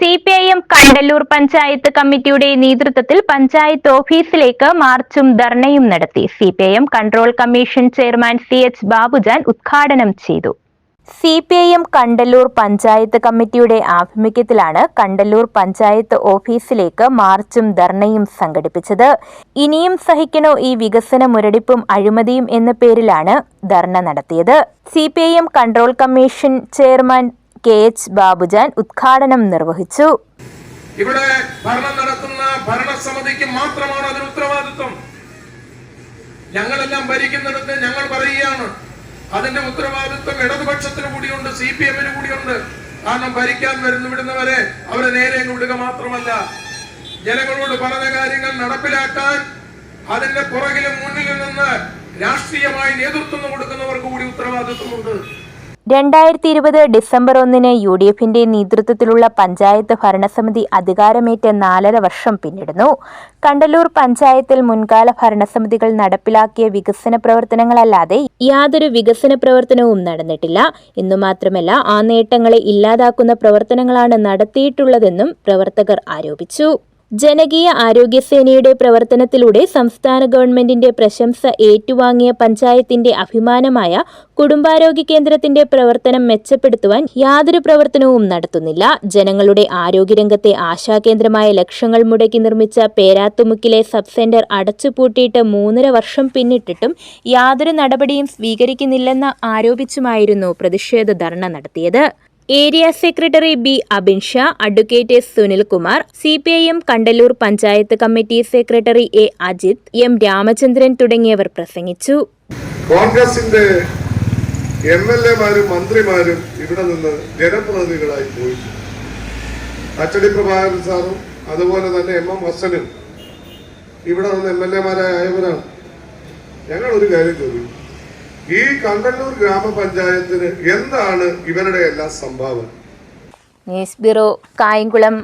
C P I M Kandalloor panchayat കമ്മിറ്റിയുടെ നേതൃത്വത്തിൽ പഞ്ചായത്ത് ഓഫീസിലേക്ക് മാർച്ചും ധർണയും നടത്തി. C P I M control commission chairman C H Babujan ഉദ്ഘാടനം ചെയ്തു. C P I M Kandalloor panchayat കമ്മിറ്റിയുടെ ആഭിമുഖ്യത്തിലാണ് കണ്ടല്ലൂർ പഞ്ചായത്ത് ഓഫീസിലേക്ക് മാർച്ചും ധർണയും സംഘടിപ്പിച്ചത്. ഇനിയും സഹിക്കണോ ഈ വികസന മുരടിപ്പും അഴിമതിയും എന്ന പേരിലാണ് ധർണ നടത്തിയത്. C P I M control commission chairman K H Babujan ഉദ്ഘാടനം നിർവഹിച്ചു. ഇവിടെ ഭരണം നടത്തുന്ന ഭരണസമിതിക്ക് മാത്രമാണ് അതിന് ഉത്തരവാദിത്വം. ഞങ്ങളെല്ലാം ഭരിക്കുന്നിടത്ത് ഞങ്ങൾ പറയുകയാണ്. അതിന്റെ ഉത്തരവാദിത്വം ഇടതുപക്ഷത്തിന് കൂടിയുണ്ട് സി പി എമ്മിന് കൂടിയുണ്ട്. കാരണം ഭരിക്കാൻ വരുന്നു വിടുന്നവരെ അവരെ നേരെ വിടുക മാത്രമല്ല. ജനങ്ങളോട് പറഞ്ഞ കാര്യങ്ങൾ നടപ്പിലാക്കാൻ അതിന്റെ പുറകിലും മുന്നിലും നിന്ന് രാഷ്ട്രീയമായി നേതൃത്വം കൊടുക്കുന്നവർക്ക് കൂടി ഉത്തരവാദിത്വമുണ്ട്. രണ്ടായിരത്തി ഇരുപത് ഡിസംബർ ഒന്നിന് യു ഡി എഫിന്റെ നേതൃത്വത്തിലുള്ള പഞ്ചായത്ത് ഭരണസമിതി അധികാരമേറ്റ നാലര വർഷം പിന്നിടുന്നു. കണ്ടല്ലൂർ പഞ്ചായത്തിൽ മുൻകാല ഭരണസമിതികൾ നടപ്പിലാക്കിയ വികസന പ്രവർത്തനങ്ങളല്ലാതെ യാതൊരു വികസന പ്രവർത്തനവും നടന്നിട്ടില്ല. എന്നു മാത്രമല്ല ആ നേട്ടങ്ങളെ ഇല്ലാതാക്കുന്ന പ്രവർത്തനങ്ങളാണ് നടത്തിയിട്ടുള്ളതെന്നും പ്രവർത്തകർ ആരോപിച്ചു. ജനകീയ ആരോഗ്യസേനയുടെ പ്രവർത്തനത്തിലൂടെ സംസ്ഥാന ഗവൺമെന്റിന്റെ പ്രശംസ ഏറ്റുവാങ്ങിയ പഞ്ചായത്തിന്റെ അഭിമാനമായ കുടുംബാരോഗ്യ കേന്ദ്രത്തിന്റെ പ്രവർത്തനം മെച്ചപ്പെടുത്തുവാൻ യാതൊരു പ്രവർത്തനവും നടത്തുന്നില്ല. ജനങ്ങളുടെ ആരോഗ്യരംഗത്തെ ആശാകേന്ദ്രമായ ലക്ഷങ്ങൾ മുടക്കി നിർമ്മിച്ച പേരാത്തുമുക്കിലെ സബ് സെന്റർ അടച്ചുപൂട്ടിയിട്ട് മൂന്നര വർഷം പിന്നിട്ടിട്ടും യാതൊരു നടപടിയും സ്വീകരിക്കുന്നില്ലെന്ന് ആരോപിച്ചുമായിരുന്നു പ്രതിഷേധ ധർണ നടത്തിയത്. Area secretary B Abin Shah advocate S Sunilkumar C P I M Kandalloor panchayat committee secretary A Ajith M Ramachandran തുടങ്ങിയവർ പ്രസംഗിച്ചു. കോൺഗ്രസിന്റെ എം എൽ എമാരും മന്ത്രിമാരും ഇവിടെ നിന്ന് ജനപ്രതിനിധികളായി പോയി അച്ചടി പ്രഭാകരൻ സാറും അതുപോലെ തന്നെ എം എം ഹസനും ഇവിടെ നിന്ന് എം എൽ എമാരായവരാണ് ഞങ്ങൾ ഒരു കാര്യം ചോദിക്കും. ഈ കണ്ടല്ലൂർ ഗ്രാമപഞ്ചായത്തിന് എന്താണ് ഇവരുടെ എല്ലാം സംഭാവന? News bureau Kayamkulam.